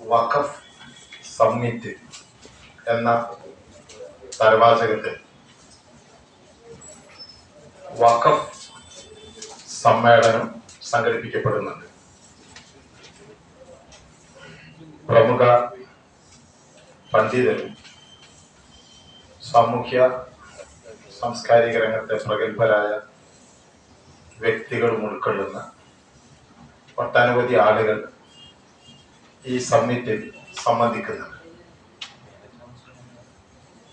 വഖഫ് summit എന്ന തലവാചകത്തിൽ വഖഫ് സമ്മേളനം സംഘടിപ്പിക്കപ്പെടുന്നുണ്ട്. പ്രമുഖ പണ്ഡിതരും സാമൂഹ്യ സാംസ്കാരിക രംഗത്തെ പ്രഗത്ഭരായ വ്യക്തികളും ഉൾക്കൊള്ളുന്ന ഒട്ടനവധി ആളുകൾ ഈ സമ്മിറ്റിൽ സംബന്ധിക്കുന്നത്.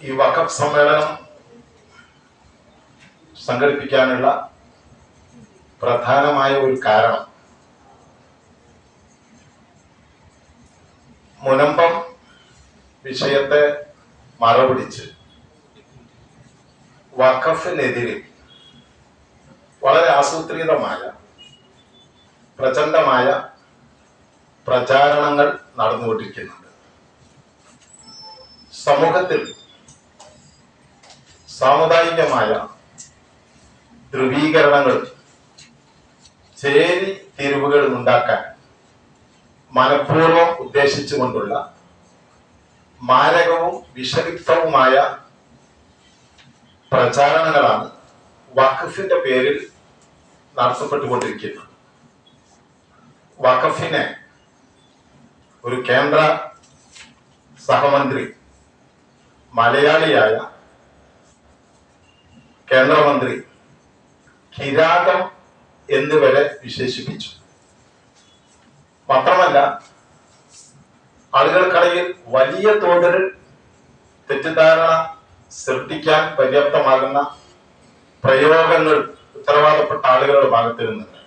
ഈ വഖഫ് സമ്മേളനം സംഘടിപ്പിക്കാനുള്ള പ്രധാനമായ ഒരു കാരണം മുനമ്പം വിഷയത്തെ മറപിടിച്ച് വഖഫിനെതിരെ വളരെ ആസൂത്രിതമായ പ്രചണ്ഡമായ പ്രചാരണങ്ങൾ നടന്നുകൊണ്ടിരിക്കുന്നുണ്ട്. സമൂഹത്തിൽ സാമുദായികമായ ധ്രുവീകരണങ്ങൾ ചേരി തിരിവുകൾ ഉണ്ടാക്കാൻ മനഃപൂർവം ഉദ്ദേശിച്ചുകൊണ്ടുള്ള മാരകവും വിഷലിപ്തവുമായ പ്രചാരണങ്ങളാണ് വഖഫിന്റെ പേരിൽ നടത്തപ്പെട്ടുകൊണ്ടിരിക്കുന്നത്. വഖഫിനെ ഒരു കേന്ദ്ര സഹമന്ത്രി മലയാളിയായ കേന്ദ്രമന്ത്രി കിരാതം എന്നിവരെ വിശേഷിപ്പിച്ചു. മാത്രമല്ല ആളുകൾക്കിടയിൽ വലിയ തോതിൽ തെറ്റിദ്ധാരണ സൃഷ്ടിക്കാൻ പര്യാപ്തമാകുന്ന പ്രയോഗങ്ങൾ ഉത്തരവാദപ്പെട്ട ആളുകളുടെ ഭാഗത്ത് നിന്നുണ്ട്.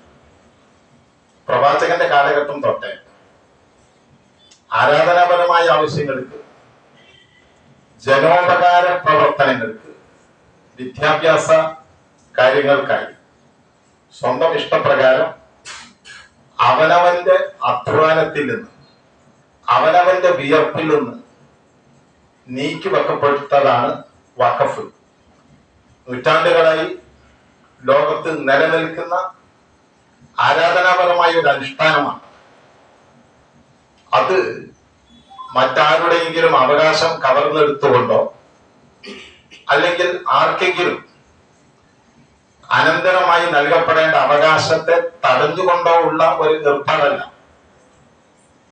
പ്രവാചകന്റെ കാലഘട്ടം തൊട്ടേ ആരാധനാപരമായ ആവശ്യങ്ങൾക്ക് ജനോപകാര പ്രവർത്തനങ്ങൾക്ക് വിദ്യാഭ്യാസ കാര്യങ്ങൾക്കായി സ്വന്തം ഇഷ്ടപ്രകാരം അവനവന്റെ അധ്വാനത്തിൽ നിന്ന് അവനവന്റെ വിയർപ്പിൽ നിന്ന് നീക്കി വെക്കപ്പെട്ടതാണ് വഖഫ്. നൂറ്റാണ്ടുകളായി ലോകത്ത് നിലനിൽക്കുന്ന ആരാധനാപരമായ ഒരു അനുഷ്ഠാനമാണ് അത് മറ്റാരുടെയെങ്കിലും അവകാശം കവർന്നെടുത്തുകൊണ്ടോ അല്ലെങ്കിൽ ആർക്കെങ്കിലും അനന്തരമായി നൽകപ്പെടേണ്ട അവകാശത്തെ തടഞ്ഞുകൊണ്ടോ ഉള്ള ഒരു ഏർപ്പാടല്ല